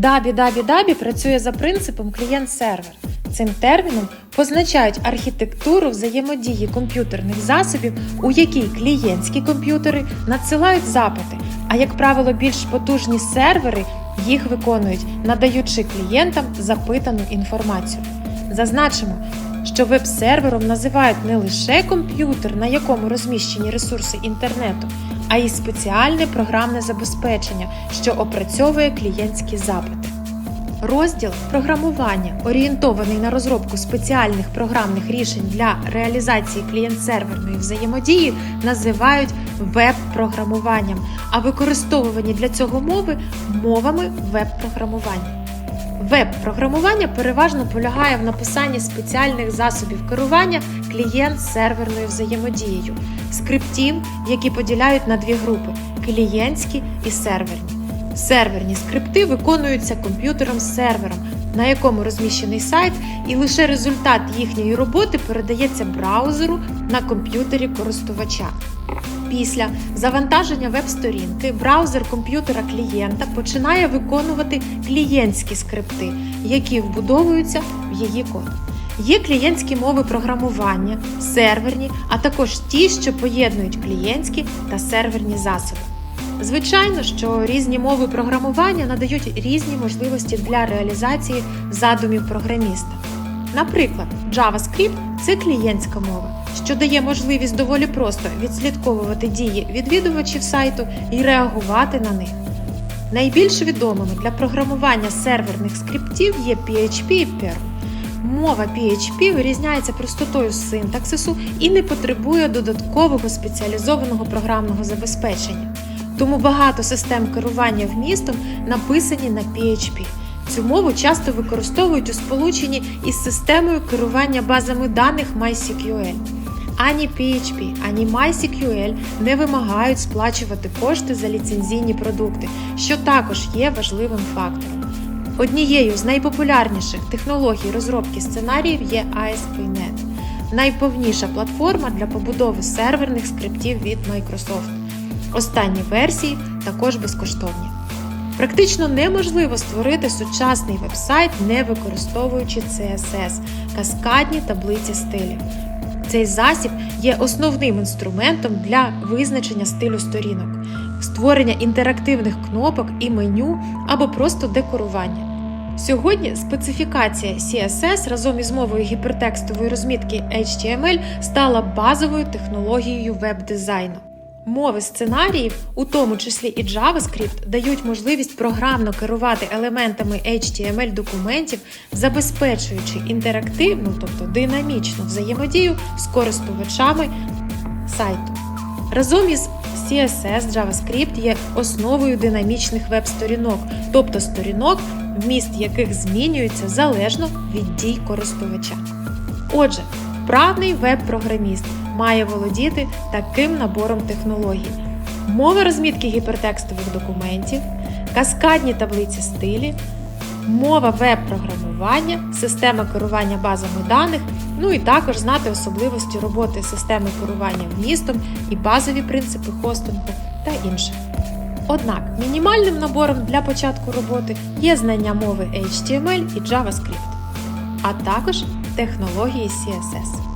DABI працює за принципом клієнт-сервер. Цим терміном позначають архітектуру взаємодії комп'ютерних засобів, у якій клієнтські комп'ютери надсилають запити, а як правило, більш потужні сервери їх виконують, надаючи клієнтам запитану інформацію. Зазначимо, що веб-сервером називають не лише комп'ютер, на якому розміщені ресурси інтернету, а й спеціальне програмне забезпечення, що опрацьовує клієнтські запити. Розділ програмування, орієнтований на розробку спеціальних програмних рішень для реалізації клієнт-серверної взаємодії, називають веб-програмуванням, а використовувані для цього мови мовами веб-програмування. Веб-програмування переважно полягає в написанні спеціальних засобів керування клієнт-серверною взаємодією, скриптів, які поділяють на дві групи клієнтські і серверні. Серверні скрипти виконуються комп'ютером-сервером, на якому розміщений сайт, і лише результат їхньої роботи передається браузеру на комп'ютері користувача. Після завантаження веб-сторінки браузер комп'ютера клієнта починає виконувати клієнтські скрипти, які вбудовуються в її код. Є клієнтські мови програмування, серверні, а також ті, що поєднують клієнтські та серверні засоби. Звичайно, що різні мови програмування надають різні можливості для реалізації задумів програміста. Наприклад, JavaScript це клієнтська мова, що дає можливість доволі просто відслідковувати дії відвідувачів сайту і реагувати на них. Найбільш відомими для програмування серверних скриптів є PHP і Perl. Мова PHP вирізняється простотою синтаксису і не потребує додаткового спеціалізованого програмного забезпечення. Тому багато систем керування вмістом написані на PHP. Цю мову часто використовують у сполученні із системою керування базами даних MySQL. Ані PHP, ані MySQL не вимагають сплачувати кошти за ліцензійні продукти, що також є важливим фактором. Однією з найпопулярніших технологій розробки сценаріїв є ASP.NET – найповніша платформа для побудови серверних скриптів від Microsoft. Останні версії також безкоштовні. Практично неможливо створити сучасний веб-сайт, не використовуючи CSS каскадні таблиці стилів. Цей засіб є основним інструментом для визначення стилю сторінок, створення інтерактивних кнопок і меню або просто декорування. Сьогодні специфікація CSS разом із мовою гіпертекстової розмітки HTML стала базовою технологією веб-дизайну. Мови сценаріїв, у тому числі і JavaScript, дають можливість програмно керувати елементами HTML документів, забезпечуючи інтерактивну, тобто динамічну взаємодію з користувачами сайту. Разом із CSS JavaScript є основою динамічних веб-сторінок, тобто сторінок, вміст яких змінюється залежно від дій користувача. Отже, вправний веб-програміст має володіти таким набором технологій: мова розмітки гіпертекстових документів, каскадні таблиці стилі, мова веб-програмування, система керування базами даних, ну і також знати особливості роботи системи керування вмістом і базові принципи хостингу та інше. Однак мінімальним набором для початку роботи є знання мови HTML і JavaScript, а також технології CSS.